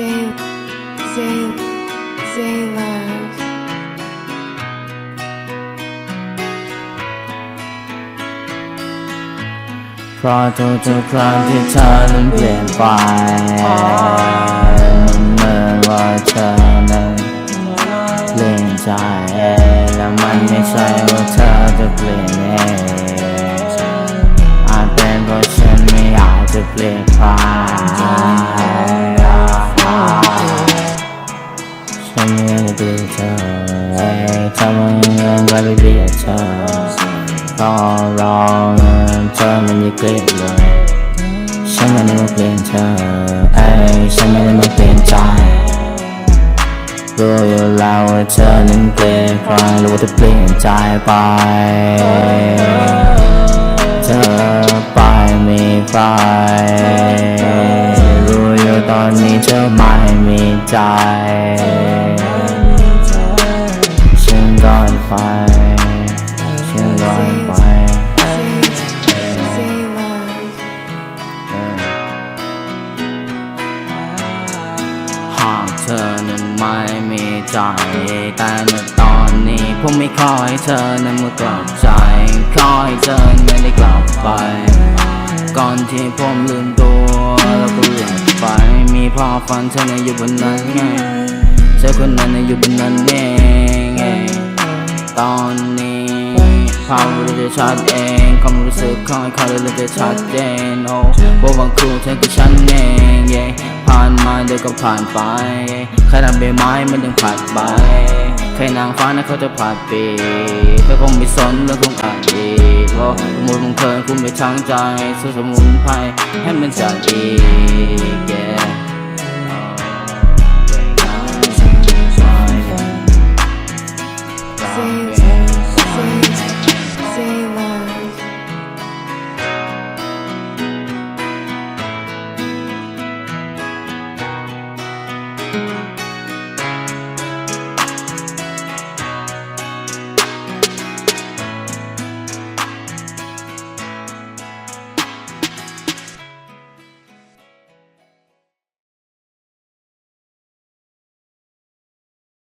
Zay, Zay, Zay Love. เพราะทุกๆครั้งที่เธอนั้นเปลี่ยนไปเหมือนว่าเธอนั้นเปลี่ยนใจและมันไม่ใช่ว่าเธอจะเปลี่ยนเองอาจเป็นเพราะฉันไม่อยากจะเปลี่ยนใคร ฉันไม่อะเปลี่ยนเธอทำไมยังก็ไม่เปลี่ยเธอก็รอเงินเธอมันยังเกลียดเลยฉันไม่ได้มาเปลี่ยนเธอเอ้ยฉันไม่ได้มาเปลี่ยนใจรู้อยู่แล้วว่าเธอนั้นเปลี่ยนใครรือว่าจะเปลี่ยนใจไปเธอไปมีใครรู้อยู่ตอนนี้เธอไม่มีใจ ธอนั้นไม่มีใจ แต่ในตอนนี้ผมไม่ขอให้เธอนั้นมากลับใจขอให้เธอไม่ได้กลับไป ก่อนที่ผมลืมตัวแล้วก็หลับไป มีภาพฝันเธอในอยู่บนนั้นไงเธอคนนั้นน่ะอยู่บนนั้น ชัดเองความรู้สึกของเขาเลยจะชัดเจนโอ้บอกว่าครูเธอคือฉันเอง yeah ผ่านมาเดี๋ยวก็ผ่านไปใครทำใบไม้มันยังผัดใบใครนางฟ้านะเขาจะผัดปีเธอคงไม่สนแล้วคงอาจดีเพราะสมุนมึงเคยคุณไม่ช่างใจสู้สมุนไพรให้มันจัดอีก